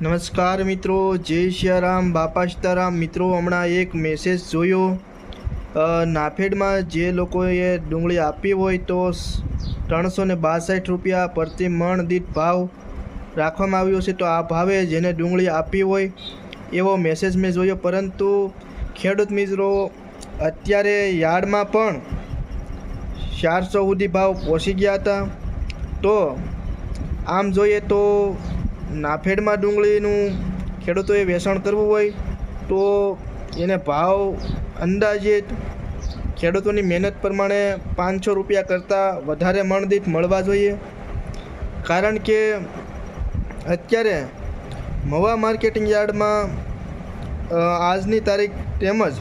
નમસ્કાર મિત્રો, જય સિયારામ બાપા સીતારામ. મિત્રો, હમણાં એક મેસેજ જોયો. નાફેડમાં જે લોકોએ ડુંગળી આપી હોય તો ત્રણસો ને બાસઠ રૂપિયા પ્રતિ મણ દીઠ ભાવ રાખવામાં આવ્યો છે. તો આ ભાવે જેને ડુંગળી આપી હોય એવો મેસેજ મેં જોયો. પરંતુ ખેડૂત મિત્રો, અત્યારે યાર્ડમાં પણ ચારસો સુધી ભાવ પહોંચી ગયા હતા. તો આમ જોઈએ તો નાફેડમાં ડુંગળીનું ખેડૂતોએ વેચાણ કરવું હોય તો એને ભાવ અંદાજિત ખેડૂતોની મહેનત પ્રમાણે પાંચસો રૂપિયા કરતાં વધારે મણદીઠ મળવા જોઈએ. કારણ કે અત્યારે મવા માર્કેટિંગ યાર્ડમાં આજની તારીખ તેમજ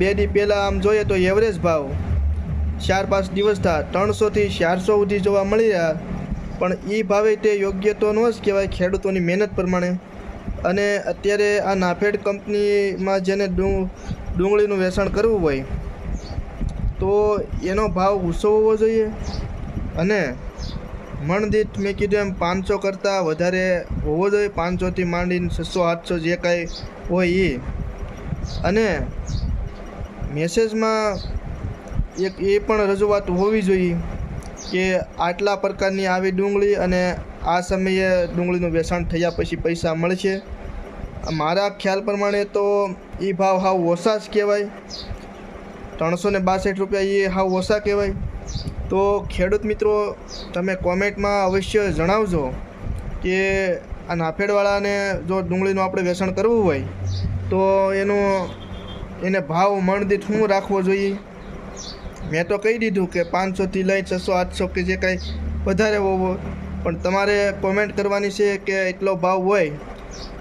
બે દી પહેલાં આમ જોઈએ તો એવરેજ ભાવ ચાર પાંચ દિવસ થયા. ત્રણસોથી ચારસો સુધી જોવા મળી રહ્યા. પણ એ ભાવે તે યોગ્ય તો ન જ કહેવાય ખેડૂતોની મહેનત પ્રમાણે. અને અત્યારે આ નાફેડ કંપનીમાં જેને ડુંગળીનું વેચાણ કરવું હોય, તો એનો ભાવ ઊંચો હોવો જોઈએ. અને મણદીઠ મેં કીધું એમ પાંચસો કરતાં વધારે હોવો જોઈએ. પાંચસોથી માંડીને છસો, આઠસો જે કાંઈ હોય એ અને મેસેજમાં એક એ પણ રજૂઆત હોવી જોઈએ. કે આટલા પ્રકારની આવી ડુંગળી અને આ સમયે ડુંગળીનું વેચાણ થયા પછી પૈસા મળશે? મારા ખ્યાલ પ્રમાણે તો એ ભાવ હાવ ઓછા જ કહેવાય. ત્રણસો ને બાસઠ રૂપિયા એ હાવ ઓછા કહેવાય. તો ખેડૂત મિત્રો, તમે કોમેન્ટમાં અવશ્ય જણાવજો કે આ નાફેડવાળાને જો ડુંગળીનું આપણે વેચાણ કરવું હોય, તો એનું, એને ભાવ મણદીઠ શું રાખવો જોઈએ? મેં તો કહી દીધું કે પાંચસોથી લઈ છસો, આઠસો કે જે કાંઈ વધારે હોવો. પણ તમારે કોમેન્ટ કરવાની છે કે એટલો ભાવ હોય,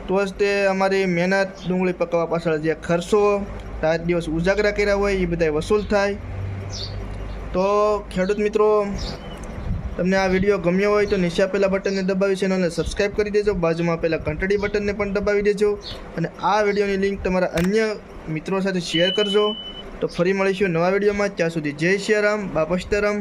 તો જ તે અમારી મહેનત ડુંગળી પકવવા પાછળ જે ખર્ચો, રાત દિવસ ઉજાગરા કર્યા હોય એ બધાય વસૂલ થાય. તો ખેડૂત મિત્રો, તમને આ વીડિયો ગમ્યો હોય તો નીચે આપેલા બટનને દબાવી ચેનલને સબસ્ક્રાઈબ કરી દેજો. બાજુમાં પહેલાં ઘંટડી બટનને પણ દબાવી દેજો. અને આ વિડીયોની લિંક તમારા અન્ય મિત્રો સાથે શેર કરજો. તો ફરી મળીશું નવા વિડીયોમાં. ત્યાં સુધી જય શ્રી રામ બાપા સીતારામ.